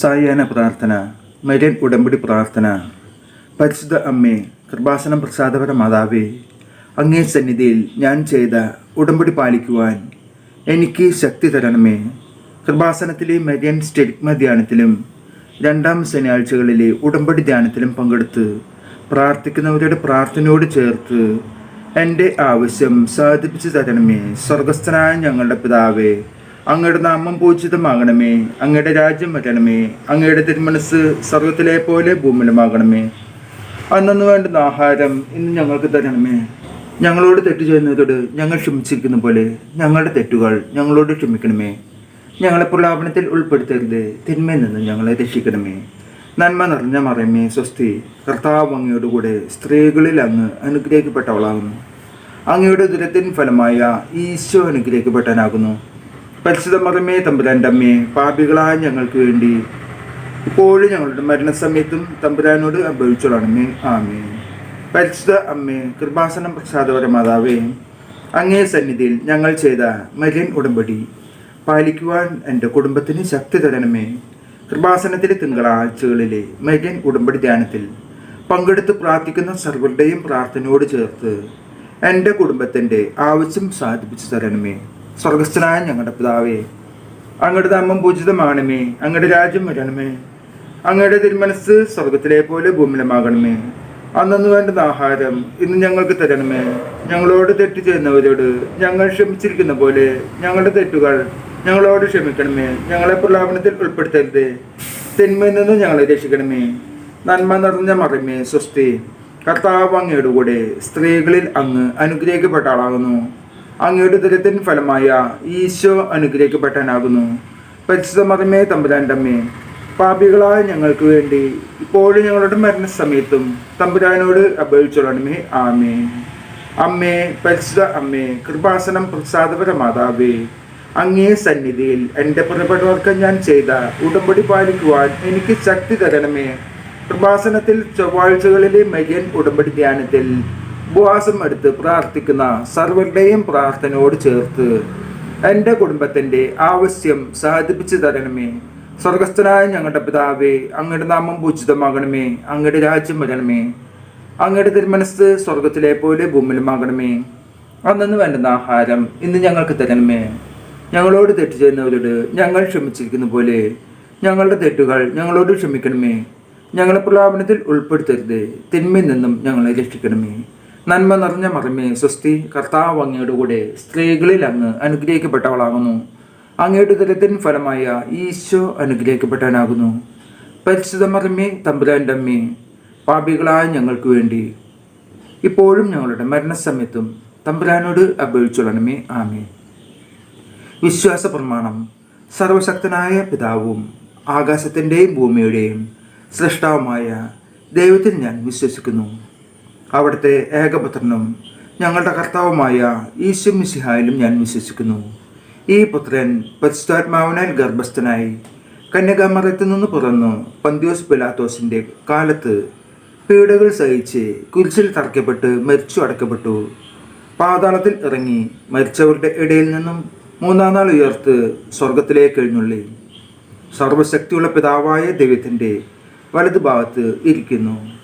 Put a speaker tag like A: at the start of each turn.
A: സായാഹ്ന പ്രാർത്ഥന മരിയൻ ഉടമ്പടി പ്രാർത്ഥന പരിശുദ്ധ അമ്മേ കൃപാസനം പ്രസാദപര മാതാവേ അങ്ങേ സന്നിധിയിൽ ഞാൻ ചെയ്ത ഉടമ്പടി പാലിക്കുവാൻ എനിക്ക് ശക്തി തരണമേ. കൃപാസനത്തിലെ മരിയൻ സ്റ്റെഗ്മ ധ്യാനത്തിലും രണ്ടാം ശനിയാഴ്ചകളിലെ ഉടമ്പടി ധ്യാനത്തിലും പങ്കെടുത്ത് പ്രാർത്ഥിക്കുന്നവരുടെ പ്രാർത്ഥനയോട് ചേർത്ത് എന്റെ ആവശ്യം സാധിപ്പിച്ചു തരണമേ. സ്വർഗസ്ഥനായ ഞങ്ങളുടെ പിതാവേ അങ്ങയുടെ നാമം പൂജിതമാകണമേ. അങ്ങയുടെ രാജ്യം വരണമേ. അങ്ങയുടെ തിരുമനസ് സർവത്തിലെ പോലെ ഭൂമിലുമാകണമേ അന്നു വേണ്ടുന്ന ആഹാരം ഇന്ന് ഞങ്ങൾക്ക് തരണമേ. ഞങ്ങളോട് തെറ്റ് ചെയ്യുന്നതോട് ഞങ്ങൾ ക്ഷമിച്ചിരിക്കുന്ന പോലെ ഞങ്ങളുടെ തെറ്റുകൾ ഞങ്ങളോട് ക്ഷമിക്കണമേ. ഞങ്ങളെ പ്രലാപനത്തിൽ ഉൾപ്പെടുത്തരുത്. തിന്മയിൽ നിന്ന് ഞങ്ങളെ രക്ഷിക്കണമേ. നന്മ നിറഞ്ഞ മറയമേ സ്വസ്തി. കർത്താവ് അങ്ങയോടുകൂടെ സ്ത്രീകളിൽ അങ്ങ് അനുഗ്രഹിക്കപ്പെട്ടവളാകുന്നു. അങ്ങയുടെ ദുരത്തിൻ ഫലമായ ഈശോ അനുഗ്രഹിക്കപ്പെട്ടനാകുന്നു പരിശുദ്ധ മതമേ തമ്പുരാന്റെ അമ്മേ പാപികളായ ഞങ്ങൾക്ക് വേണ്ടി. ഇപ്പോഴും ഞങ്ങളുടെ മരണസമയത്തും തമ്പുരാനോട് അഭവിച്ചോളണമേ. ആമേ പരിശുദ്ധ അമ്മേ കൃപാസനം പ്രസാദപര മാതാവേ അങ്ങേ സന്നിധിയിൽ ഞങ്ങൾ ചെയ്ത മരിയൻ ഉടമ്പടി പാലിക്കുവാൻ എന്റെ കുടുംബത്തിന് ശക്തി തരണമേ. കൃപാസനത്തിലെ തിങ്കളാഴ്ചകളിലെ മരിയൻ ഉടമ്പടി ധ്യാനത്തിൽ പങ്കെടുത്ത് പ്രാർത്ഥിക്കുന്ന സർവരുടെയും പ്രാർത്ഥനയോട് ചേർത്ത് എന്റെ കുടുംബത്തിന്റെ ആവശ്യം സാധിപ്പിച്ചു തരണമേ. സ്വർഗസ്ഥനായ ഞങ്ങളുടെ പിതാവേ അങ്ങയുടെ ധർമ്മം പൂജിതമാണമേ അങ്ങയുടെ രാജ്യം വരണമേ. അങ്ങയുടെ തിരുമനസ് സ്വർഗത്തിലെ പോലെ ഭൂമിലമാകണമേ. അന്നു വേണ്ടുന്ന ആഹാരം ഇന്ന് ഞങ്ങൾക്ക് തരണമേ. ഞങ്ങളോട് തെറ്റ് ചെയ്യുന്നവരോട് ഞങ്ങൾ ക്ഷമിച്ചിരിക്കുന്ന പോലെ ഞങ്ങളുടെ തെറ്റുകൾ ഞങ്ങളോട് ക്ഷമിക്കണമേ. ഞങ്ങളെ പ്രലാപനത്തിൽ ഉൾപ്പെടുത്തരുത്. തിന്മയിൽ നിന്ന് ഞങ്ങളെ രക്ഷിക്കണമേ. നന്മ നിറഞ്ഞ മറമേ സ്വസ്തി. കർത്താവ് അങ്ങയുടെ കൂടെ സ്ത്രീകളിൽ അങ്ങ് അനുഗ്രഹിക്കപ്പെട്ട ആളാകുന്നു. അങ്ങയുടെ ദുരിതത്തിന് ഫലമായ ഈശോ അനുഗ്രഹിക്കപ്പെട്ടനാകുന്നു പരിശുദ്ധ മതമേ തമ്പുരാന്റെ പാപികളായ ഞങ്ങൾക്ക് വേണ്ടി ഇപ്പോഴും ഞങ്ങളുടെ മരണസമയത്തും തമ്പുരാനോട് അപേക്ഷിച്ചോളണമേ. ആമേ അമ്മേ പരിശുദ്ധ അമ്മേ കൃപാസനം പ്രസാദപര മാതാവേ അങ്ങേ സന്നിധിയിൽ എന്റെ പ്രിയപ്പെട്ടവർക്ക് ഞാൻ ചെയ്ത ഉടമ്പടി പാലിക്കുവാൻ എനിക്ക് ശക്തി തരണമേ. കൃപാസനത്തിൽ ചൊവ്വാഴ്ചകളിലെ മയ്യൻ ഉടമ്പടി ധ്യാനത്തിൽ ഉപവാസം എടുത്ത് പ്രാർത്ഥിക്കുന്ന സർവരുടെയും പ്രാർത്ഥനയോട് ചേർത്ത് എന്റെ കുടുംബത്തിന്റെ ആവശ്യം സാധിപ്പിച്ചു തരണമേ. സ്വർഗസ്ഥനായ ഞങ്ങളുടെ പിതാവേ അങ്ങയുടെ നാമം പൂജിതമാകണമേ. അങ്ങയുടെ രാജ്യം വരണമേ. അങ്ങയുടെ തിരുമനസ് സ്വർഗത്തിലെ പോലെ ഭൂമിലുമാകണമേ അന്നു വേണ്ടുന്ന ആഹാരം ഇന്ന് ഞങ്ങൾക്ക് തരണമേ. ഞങ്ങളോട് തെറ്റ് ചെയ്യുന്നവരോട് ഞങ്ങൾ ക്ഷമിച്ചിരിക്കുന്ന പോലെ ഞങ്ങളുടെ തെറ്റുകൾ ഞങ്ങളോട് ക്ഷമിക്കണമേ. ഞങ്ങളെ പ്രലാപനത്തിൽ ഉൾപ്പെടുത്തരുത്. തിന്മയിൽ നിന്നും ഞങ്ങളെ രക്ഷിക്കണമേ. നന്മ നിറഞ്ഞ മറമേ സ്വസ്തി കർത്താവ് അങ്ങയുടെ കൂടെ സ്ത്രീകളിൽ അങ്ങ് അനുഗ്രഹിക്കപ്പെട്ടവളാകുന്നു. അങ്ങയുടെ ദലത്തിൻ ഫലമായ ഈശോ അനുഗ്രഹിക്കപ്പെട്ടവനാകുന്നു. പരിശുദ്ധ മറമേ തമ്പുരാന്റെ അമ്മേ പാപികളായ ഞങ്ങൾക്ക് വേണ്ടി. ഇപ്പോഴും ഞങ്ങളുടെ മരണസമയത്തും തമ്പുരാനോട് അപേക്ഷിച്ചോളണമേ ആമേ വിശ്വാസ പ്രമാണം സർവശക്തനായ പിതാവും ആകാശത്തിന്റെയും ഭൂമിയുടെയും സൃഷ്ടാവുമായ ദൈവത്തിൽ ഞാൻ വിശ്വസിക്കുന്നു. അവിടുത്തെ ഏകപുത്രനും ഞങ്ങളുടെ കർത്താവുമായ ഈശോ മിസിഹായിലും ഞാൻ വിശ്വസിക്കുന്നു. ഈ പുത്രൻ പരിശുദ്ധാത്മാവിനാൽ ഗർഭസ്ഥനായി കന്യകാമറത്തിൽ നിന്ന് പുറന്നു പന്തിയോസ് പിലാത്തോസിന്റെ കാലത്ത് പീഡകൾ സഹിച്ച് കുരിശിൽ തറയ്ക്കപ്പെട്ട് മരിച്ചു അടക്കപ്പെട്ടു. പാതാളത്തിൽ ഇറങ്ങി മരിച്ചവരുടെ ഇടയിൽ നിന്നും മൂന്നാം നാൾ ഉയർത്ത് സ്വർഗത്തിലേക്ക് എഴുന്നള്ളി. സർവശക്തിയുള്ള പിതാവായ ദൈവത്തിന്റെ വലതുഭാഗത്ത് ഇരിക്കുന്നു.